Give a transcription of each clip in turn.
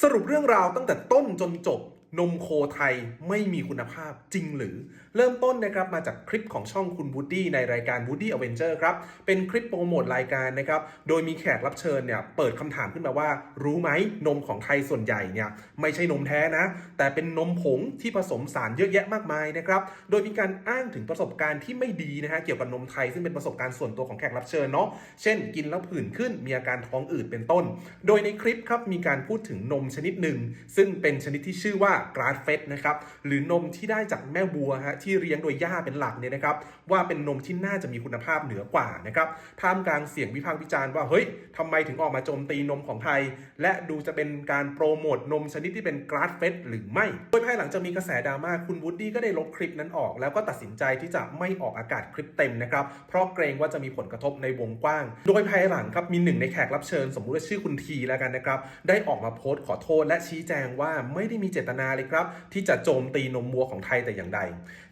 สรุปเรื่องราวตั้งแต่ต้นจนจบ นมโคไทยไม่มีคุณภาพจริงหรือ เริ่มต้นนะครับมาจากคลิปของช่องคุณวูดดี้ในรายการ Woody Avenger ครับ เป็นคลิปโปรโมทรายการนะครับ โดยมีแขกรับเชิญเนี่ยเปิดคำถามขึ้นมาว่า รู้ไหมนมของไทยส่วนใหญ่เนี่ยไม่ใช่นมแท้นะ แต่เป็นนมผงที่ผสมสารเยอะแยะมากมายนะครับ โดยมีการอ้างถึงประสบการณ์ที่ไม่ดีนะฮะเกี่ยวกับนมไทยซึ่งเป็นประสบการณ์ส่วนตัวของแขกรับเชิญเนาะ เช่น กินแล้วผื่นขึ้นมีอาการท้องอืดเป็นต้น โดยในคลิปครับมีการพูดถึงนมชนิดหนึ่งซึ่งเป็นชนิดที่ชื่อว่ากราสเฟดนะครับหรือนมที่ได้จากแม่วัวฮะที่เลี้ยงโดยย่าเป็นหลักเนี่ยนะครับว่าเป็นนมที่น่าจะมีคุณภาพเหนือกว่านะครับท่ามกลางเสียงวิพากษ์วิจารณ์ว่าเฮ้ยทำไมถึงออกมาโจมตีนมของไทย และดูจะเป็นการโปรโมทนมชนิดที่เป็นกราสเฟดหรือไม่ โดยภายหลังจากมีกระแสดราม่าคุณวูดดี้ก็ได้ลบคลิปนั้นออก แล้วก็ตัดสินใจที่จะไม่ออกอากาศคลิปเต็มนะครับเพราะเกรงว่าจะมีผลกระทบในวงกว้าง โดยภายหลังครับมีหนึ่งในแขกรับเชิญ สมมุติว่าชื่อคุณทีแล้วกันนะครับได้ออกมาโพสต์ขอโทษและชี้แจงว่าไม่ได้มีเจตนาเลยครับ ที่จะโจมตีนมวัวของไทยแต่อย่างใด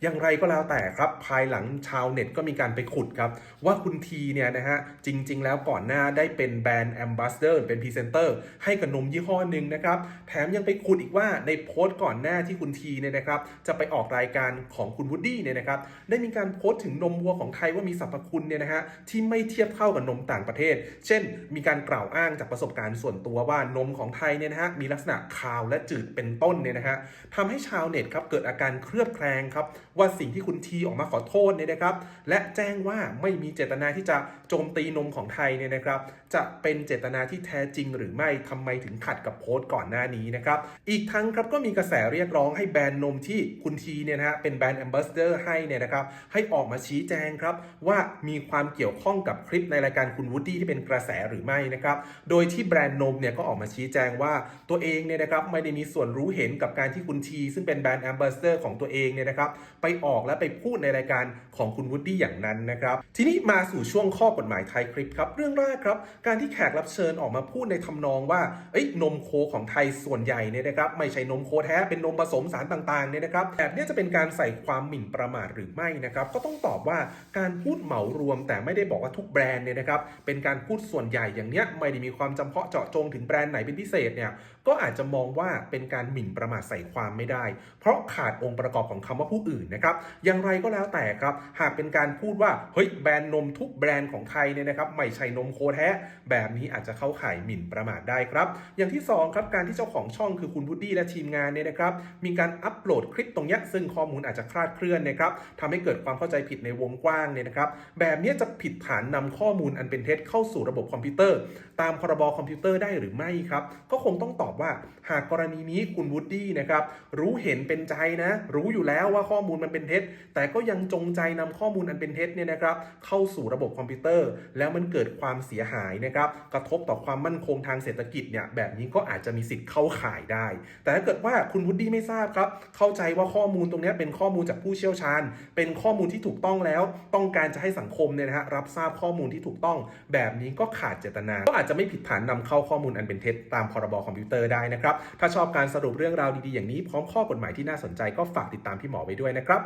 อย่างไรก็แล้วแต่ครับ ภายหลังชาวเน็ตก็มีการไปขุดครับ ว่าคุณทีเนี่ยนะฮะ จริง ๆ แล้วก่อนหน้าได้เป็นแบรนด์แอมบาสเดอร์เป็นพรีเซนเตอร์ให้กับนมยี่ห้อหนึ่งนะครับ แถมยังไปขุดอีกว่าในโพสต์ก่อนหน้าที่คุณทีเนี่ยนะครับ จะไปออกรายการของคุณวูดดี้เนี่ยนะครับ ได้มีการโพสต์ถึงนมวัวของไทยว่ามีสรรพคุณเนี่ยนะฮะที่ไม่เทียบเท่ากับนมต่างประเทศ เช่น มีการกล่าวอ้างจากประสบการณ์ส่วนตัวว่านมของไทยเนี่ยนะฮะมีลักษณะคาวและจืดเป็นต้นเนี่ยนะฮะทำให้ชาวเน็ตครับเกิดอาการเครือบแคลงครับว่าสิ่งที่คุณทีออกมาขอโทษเนี่ยนะครับ และแจ้งว่าไม่มีเจตนาที่จะโจมตีนมของไทยเนี่ยนะครับ จะเป็นเจตนาที่แท้จริงหรือไม่ทำไมถึงขัดกับโพสต์ก่อนหน้านี้นะครับ อีกทั้งครับก็มีกระแสเรียกร้องให้แบรนด์นมที่คุณทีเนี่ยนะฮะเป็นแบรนด์แอมบาสเดอร์ให้เนี่ยนะครับให้ออกมาชี้แจงครับว่ามีความเกี่ยวข้องกับคลิปในรายการคุณวูดดี้ที่เป็นกระแสหรือไม่นะครับ โดยที่แบรนด์นมเนี่ยก็ออกมาชี้แจงว่าตัวเองเนี่ยนะครับไม่ได้มีส่วนรู้เห็นกับการที่คุณทีซึ่งเป็นแบรนด์แอมบาสเดอร์ของตัวเองเนี่ยนะครับไปออกและไปพูดในรายการของคุณวูดดี้อย่างนั้นนะครับทีนี้มาสู่ช่วงข้อกฎหมายไทยคลิปครับเรื่องแรกครับ การที่แขกรับเชิญออกมาพูดในทำนองว่าเอ้ยนมโคของไทยส่วนใหญ่เนี่ยนะครับไม่ใช่นมโคแท้เป็นนมผสมสารต่างๆเนี่ยนะครับแบบนี้จะเป็นการใส่ความหมิ่นประมาทหรือไม่นะครับก็ต้องตอบว่าการพูดเหมารวม แต่ไม่ได้บอกว่าทุกแบรนด์เนี่ยนะครับเป็นการพูดส่วนใหญ่อย่างเนี้ยไม่ได้มีความจำเพาะเจาะจงถึงแบรนด์ไหนเป็นพิเศษเนี่ยก็อาจจะมองว่าเป็นการหมิ่นประมาทใส่ความไม่ได้ เพราะขาดองค์ประกอบของคำว่าผู้อื่นนะครับ อย่างไรก็แล้วแต่ครับ หากเป็นการพูดว่าเฮ้ยแบรนด์นมทุกแบรนด์ของไทยเนี่ยนะครับไม่ใช่นมโคแท้ แบบนี้อาจจะเข้าข่ายหมิ่นประมาทได้ครับ อย่างที่สองครับการที่เจ้าของช่องคือคุณวูดดี้และทีมงานเนี่ยนะครับ มีการอัปโหลดคลิปตรงนี้ซึ่งข้อมูลอาจจะคลาดเคลื่อนนะครับทำให้เกิดความเข้าใจผิดในวงกว้างเนี่ยนะครับ แบบนี้จะผิดฐานนำข้อมูลอันเป็นเท็จเข้าสู่ระบบคอมพิวเตอร์ ตามพรบคอมพิวเตอร์ได้หรือไม่ครับ ก็คงต้องตอบว่าหากกรณีนี้คุณวูดดี้นะครับรู้เห็นเป็นใจนะ รู้อยู่แล้วว่าข้อมูลมันเป็นเท็จ แต่ก็ยังจงใจนำข้อมูลอันเป็นเท็จเนี่ยนะครับเข้าสู่ระบบคอมพิวเตอร์ แล้วมันเกิดความเสียหายนะครับกระทบต่อความมั่นคงทางเศรษฐกิจเนี่ยแบบนี้ก็อาจจะมีสิทธิ์เข้าข่ายได้ แต่ถ้าเกิดว่าคุณวูดดี้ไม่ทราบครับเข้าใจว่าข้อมูลตรงนี้เป็นข้อมูลจากผู้เชี่ยวชาญ เป็นข้อมูลที่ถูกต้องแล้ว ต้องการจะให้สังคมเนี่ยนะฮะรับทราบข้อมูลที่ถูกต้อง แบบนี้ก็ขาดเจตนา ก็อาจจะไม่ผิดฐานนำเข้าข้อมูลอันเป็นเท็จตามพรบคอมพิวเตอร์ได้นะครับถ้าชอบการสรุปเรื่องราวดีๆอย่างนี้พร้อมข้อกฎหมายที่น่าสนใจก็ฝากติดตามพี่หมอไว้ด้วยนะครับ